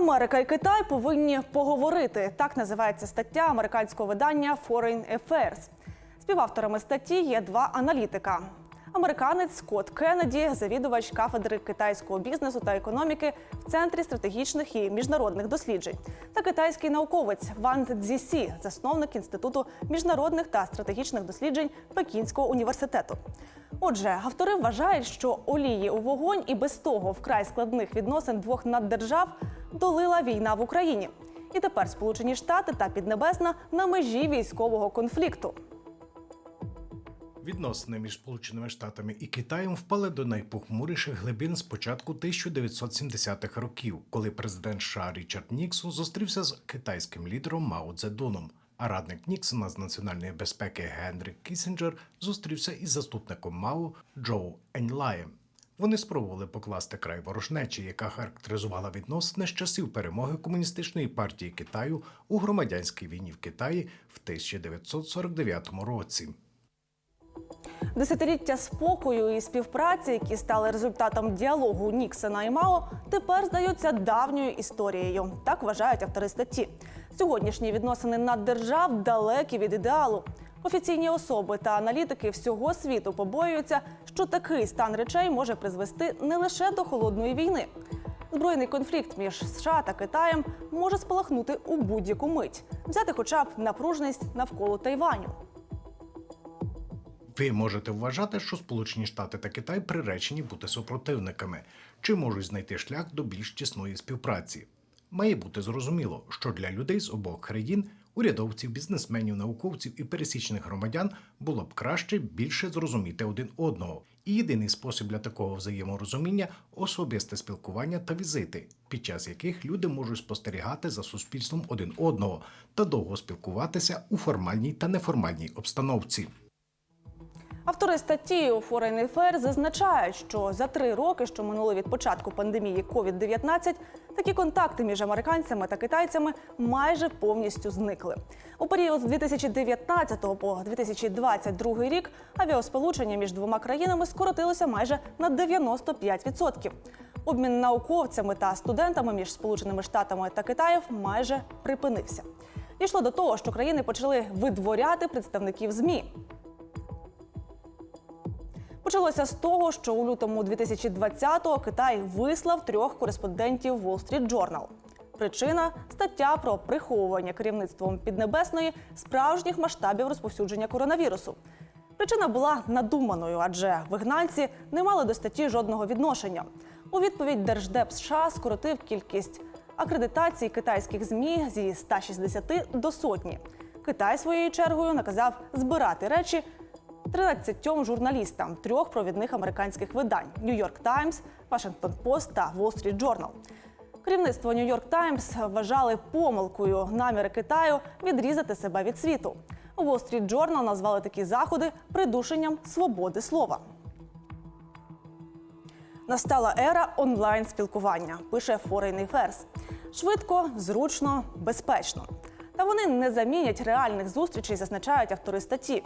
Америка і Китай повинні поговорити. Так називається стаття американського видання Foreign Affairs. Співавторами статті є два аналітика. Американець Скотт Кеннеді, завідувач кафедри китайського бізнесу та економіки в центрі стратегічних і міжнародних досліджень, та китайський науковець Ван Цзісі, засновник інституту міжнародних та стратегічних досліджень Пекінського університету. Отже, автори вважають, що олії у вогонь і без того вкрай складних відносин двох наддержав долила війна в Україні. І тепер Сполучені Штати та Піднебесна на межі військового конфлікту. Відносини між Сполученими Штатами і Китаєм впали до найпохмуріших глибин з початку 1970-х років, коли президент США Річард Ніксон зустрівся з китайським лідером Мао Цзедуном. А радник Ніксона з національної безпеки Генрі Кісінджер зустрівся із заступником Мао Джоу Еньлаєм. Вони спробували покласти край ворожнечі, яка характеризувала відносини з часів перемоги комуністичної партії Китаю у громадянській війні в Китаї в 1949 році. Десятиліття спокою і співпраці, які стали результатом діалогу Ніксона і Мао, тепер здаються давньою історією. Так вважають автори статті. Сьогоднішні відносини наддержав далекі від ідеалу. Офіційні особи та аналітики всього світу побоюються, що такий стан речей може призвести не лише до холодної війни. Збройний конфлікт між США та Китаєм може спалахнути у будь-яку мить, взяти хоча б напруженість навколо Тайваню. Ви можете вважати, що Сполучені Штати та Китай приречені бути супротивниками, чи можуть знайти шлях до більш тісної співпраці. Має бути зрозуміло, що для людей з обох країн, урядовців, бізнесменів, науковців і пересічних громадян було б краще більше зрозуміти один одного. І єдиний спосіб для такого взаєморозуміння особисте спілкування та візити, під час яких люди можуть спостерігати за суспільством один одного та довго спілкуватися у формальній та неформальній обстановці. Автори статті у Foreign Affairs зазначають, що за три роки, що минули від початку пандемії COVID-19, такі контакти між американцями та китайцями майже повністю зникли. У період з 2019 по 2022 рік авіасполучення між двома країнами скоротилося майже на 95%. Обмін науковцями та студентами між Сполученими Штатами та Китаєм майже припинився. Дійшло до того, що країни почали видворяти представників ЗМІ. Почалося з того, що у лютому 2020-го Китай вислав трьох кореспондентів Wall Street Journal. Причина стаття про приховування керівництвом Піднебесної справжніх масштабів розповсюдження коронавірусу. Причина була надуманою, адже вигнанці не мали до статті жодного відношення. У відповідь Держдеп США скоротив кількість акредитацій китайських змі зі 160 до сотні. Китай своєю чергою наказав збирати речі 13 журналістам трьох провідних американських видань York Times, Washington Post та Wall Street Journal. Керівництво York Times вважали помилкою наміри Китаю відрізати себе від світу. Wall Street Journal назвали такі заходи придушенням свободи слова. Настала ера онлайн спілкування, пише Foreign Affairs. Швидко, зручно, безпечно. Та вони не замінять реальних зустрічей, зазначають автори статті.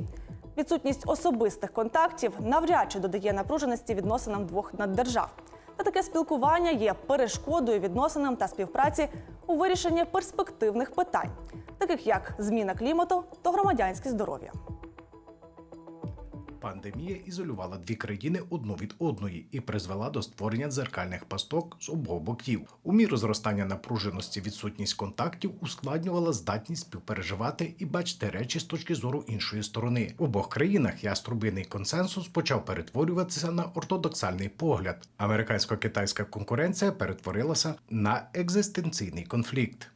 Відсутність особистих контактів навряд чи додає напруженості відносинам двох наддержав. Та таке спілкування є перешкодою відносинам та співпраці у вирішенні перспективних питань, таких як зміна клімату та громадянське здоров'я. Пандемія ізолювала дві країни одну від одної і призвела до створення дзеркальних пасток з обох боків. У міру зростання напруженості відсутність контактів ускладнювала здатність співпереживати і бачити речі з точки зору іншої сторони. В обох країнах яструбиний консенсус почав перетворюватися на ортодоксальний погляд. Американсько-китайська конкуренція перетворилася на екзистенційний конфлікт.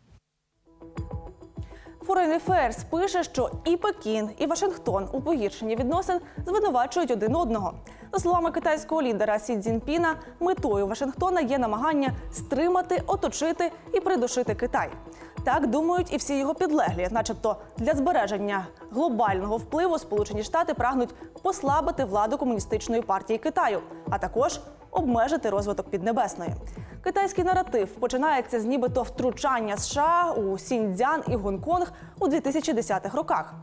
Foreign Affairs пише, що і Пекін, і Вашингтон у погіршенні відносин звинувачують один одного. За словами китайського лідера Сі Цзіньпіна, метою Вашингтона є намагання стримати, оточити і придушити Китай. Так думають і всі його підлеглі, начебто для збереження глобального впливу Сполучені Штати прагнуть послабити владу комуністичної партії Китаю, а також обмежити розвиток Піднебесної. Китайський наратив починається з нібито втручання США у Сіньцзян і Гонконг у 2010-х роках.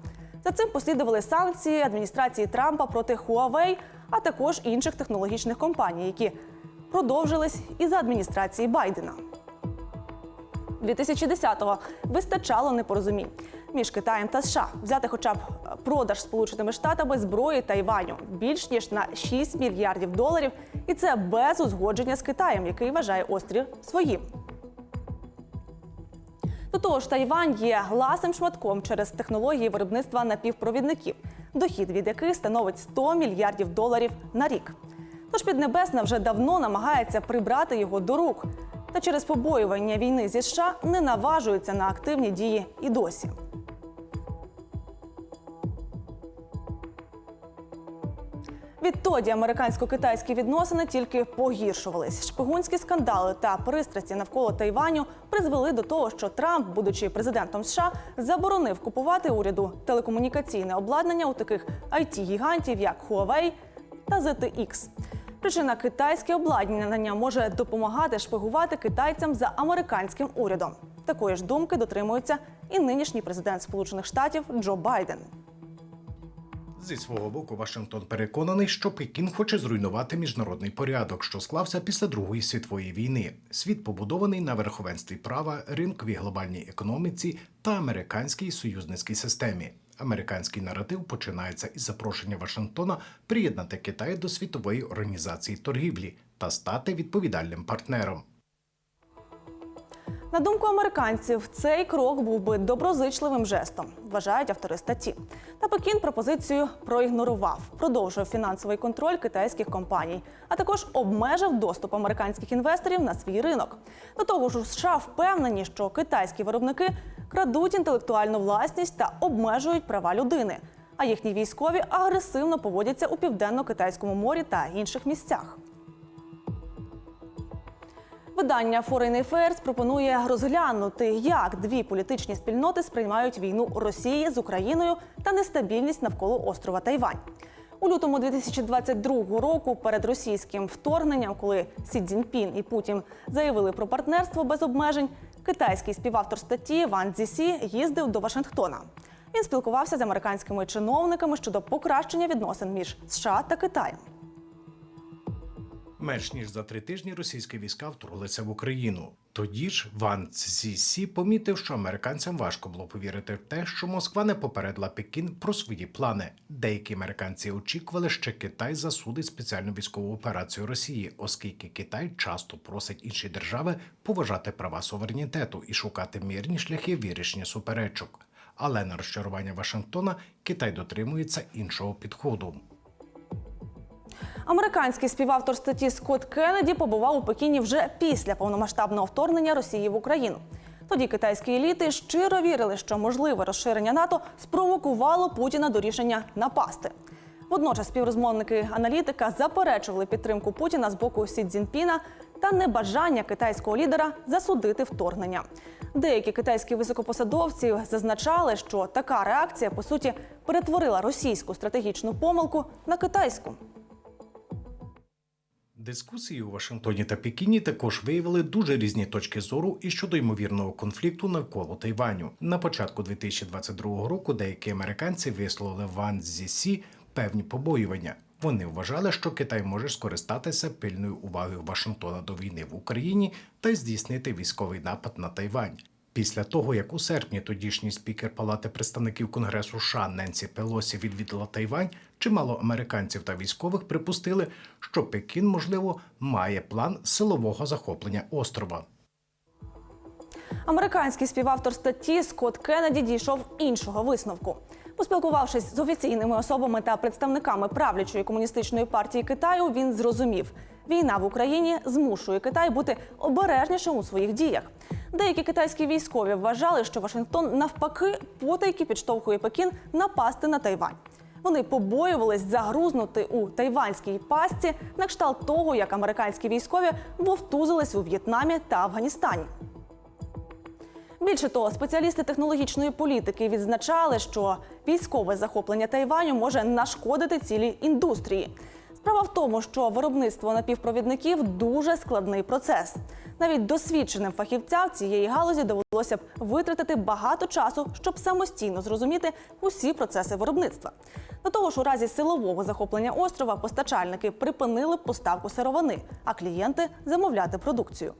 За цим послідували санкції адміністрації Трампа проти Huawei, а також інших технологічних компаній, які продовжились і за адміністрації Байдена. 2010-го вистачало непорозумінь між Китаєм та США взяти хоча б е, продаж Сполученими Штатами зброї Тайваню більш ніж на 6 мільярдів доларів, і це без узгодження з Китаєм, який вважає острів своїм. До того ж, Тайвань є гласним шматком через технології виробництва напівпровідників, дохід від яких становить 100 мільярдів доларів на рік. Тож Піднебесна вже давно намагається прибрати його до рук. Та через побоювання війни зі США не наважується на активні дії і досі. Відтоді американсько-китайські відносини тільки погіршувались. Шпигунські скандали та пристрасті навколо Тайваню призвели до того, що Трамп, будучи президентом США, заборонив купувати уряду телекомунікаційне обладнання у таких it гігантів як Huawei та ZTX. Причина китайське обладнання може допомагати шпигувати китайцям за американським урядом. Такої ж думки дотримується і нинішній президент Сполучених Штатів Джо Байден. Зі свого боку, Вашингтон переконаний, що Пекін хоче зруйнувати міжнародний порядок, що склався після Другої світової війни. Світ побудований на верховенстві права, ринковій глобальній економіці та американській союзницькій системі. Американський наратив починається із запрошення Вашингтона приєднати Китай до світової організації торгівлі та стати відповідальним партнером. На думку американців, цей крок був би доброзичливим жестом, вважають автори статті. Та Пекін пропозицію проігнорував, продовжив фінансовий контроль китайських компаній, а також обмежив доступ американських інвесторів на свій ринок. До того ж, у США впевнені, що китайські виробники крадуть інтелектуальну власність та обмежують права людини. А їхні військові агресивно поводяться у південно-китайському морі та інших місцях. Видання Foreign Affairs пропонує розглянути, як дві політичні спільноти сприймають війну Росії з Україною та нестабільність навколо острова Тайвань. У лютому 2022 року, перед російським вторгненням, коли Сі Цзіньпін і Путін заявили про партнерство без обмежень, китайський співавтор статті Ван Цзісі їздив до Вашингтона. Він спілкувався з американськими чиновниками щодо покращення відносин між США та Китаєм. Менш ніж за три тижні російські війська вторглися в Україну. Тоді ж Ван Цзісі помітив, що американцям важко було повірити в те, що Москва не попередила Пекін про свої плани. Деякі американці очікували, що Китай засудить спеціальну військову операцію Росії, оскільки Китай часто просить інші держави поважати права суверенітету і шукати мирні шляхи вирішення суперечок. Але на розчарування Вашингтона Китай дотримується іншого підходу. Американський співавтор статті Скотт Кеннеді побував у Пекіні вже після повномасштабного вторгнення Росії в Україну. Тоді китайські еліти щиро вірили, що можливе розширення НАТО спровокувало Путіна до рішення напасти. Водночас співрозмовники аналітика заперечували підтримку Путіна з боку Сі Цзіньпіна та небажання китайського лідера засудити вторгнення. Деякі китайські високопосадовці зазначали, що така реакція по суті перетворила російську стратегічну помилку на китайську. Дискусії у Вашингтоні та Пекіні також виявили дуже різні точки зору і щодо ймовірного конфлікту навколо Тайваню. На початку 2022 року деякі американці висловили Ван Зісі певні побоювання. Вони вважали, що Китай може скористатися пильною увагою Вашингтона до війни в Україні та здійснити військовий напад на Тайвань. Після того, як у серпні тодішній спікер Палати представників Конгресу США Ненсі Пелосі відвідала Тайвань, чимало американців та військових припустили, що Пекін, можливо, має план силового захоплення острова. Американський співавтор статті Скотт Кеннеді дійшов іншого висновку. Поспілкувавшись з офіційними особами та представниками правлячої комуністичної партії Китаю, він зрозумів, війна в Україні змушує Китай бути обережнішим у своїх діях. Деякі китайські військові вважали, що Вашингтон навпаки потайки підштовхує Пекін напасти на Тайвань. Вони побоювались загрузнути у тайванській пастці на кшталт того, як американські військові вовтузились у В'єтнамі та Афганістані. Більше того, спеціалісти технологічної політики відзначали, що військове захоплення Тайваню може нашкодити цілій індустрії. Справа в тому, що виробництво напівпровідників дуже складний процес. Навіть досвідченим фахівцям цієї галузі довелося б витратити багато часу, щоб самостійно зрозуміти усі процеси виробництва. До того ж, у разі силового захоплення острова постачальники припинили поставку сировини, а клієнти замовляти продукцію.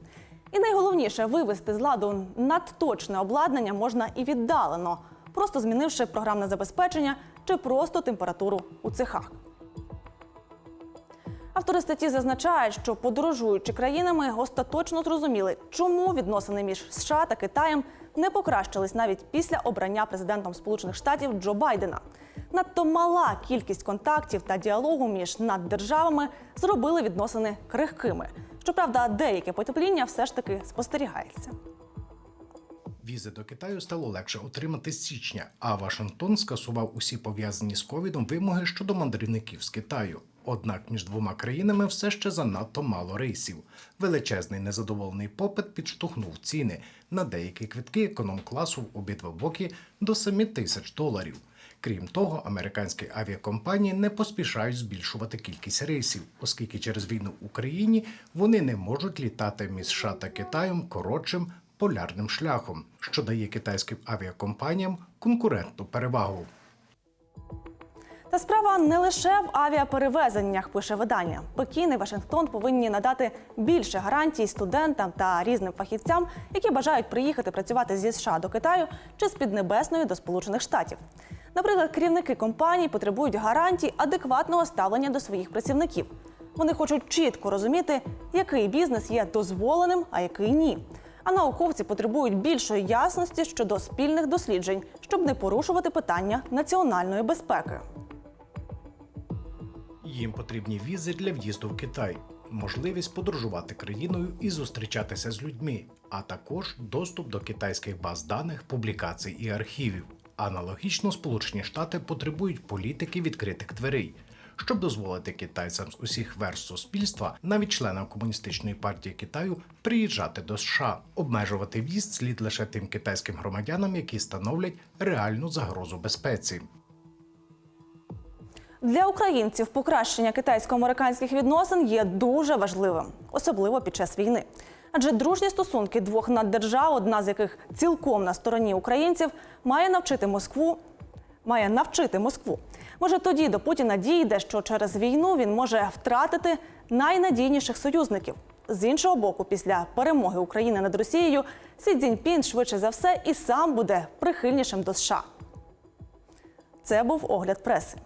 І найголовніше вивести з ладу надточне обладнання можна і віддалено, просто змінивши програмне забезпечення чи просто температуру у цехах. Автори статті зазначають, що подорожуючи країнами, остаточно зрозуміли, чому відносини між США та Китаєм не покращились навіть після обрання президентом Сполучених Штатів Джо Байдена. Надто мала кількість контактів та діалогу між наддержавами зробили відносини крихкими. Щоправда, деяке потепління все ж таки спостерігається. Візи до Китаю стало легше отримати з січня, а Вашингтон скасував усі пов'язані з ковідом вимоги щодо мандрівників з Китаю. Однак між двома країнами все ще занадто мало рейсів. Величезний незадоволений попит підштовхнув ціни на деякі квитки економ-класу в обидва боки до 7 тисяч доларів. Крім того, американські авіакомпанії не поспішають збільшувати кількість рейсів, оскільки через війну в Україні вони не можуть літати між США та Китаєм коротшим полярним шляхом, що дає китайським авіакомпаніям конкурентну перевагу. Та справа не лише в авіаперевезеннях, пише видання. Пекін і Вашингтон повинні надати більше гарантій студентам та різним фахівцям, які бажають приїхати працювати зі США до Китаю чи з Піднебесної до Сполучених Штатів. Наприклад, керівники компаній потребують гарантій адекватного ставлення до своїх працівників. Вони хочуть чітко розуміти, який бізнес є дозволеним, а який ні. А науковці потребують більшої ясності щодо спільних досліджень, щоб не порушувати питання національної безпеки. Їм потрібні візи для в'їзду в Китай, можливість подорожувати країною і зустрічатися з людьми, а також доступ до китайських баз даних, публікацій і архівів. Аналогічно Сполучені Штати потребують політики відкритих дверей, щоб дозволити китайцям з усіх верст суспільства, навіть членам комуністичної партії Китаю, приїжджати до США. Обмежувати в'їзд слід лише тим китайським громадянам, які становлять реальну загрозу безпеці. Для українців покращення китайсько-американських відносин є дуже важливим, особливо під час війни. Адже дружні стосунки двох наддержав, одна з яких цілком на стороні українців, має навчити Москву. Має навчити Москву. Може, тоді до Путіна дійде, що через війну він може втратити найнадійніших союзників. З іншого боку, після перемоги України над Росією, Сі Цзіньпін швидше за все і сам буде прихильнішим до США. Це був огляд преси.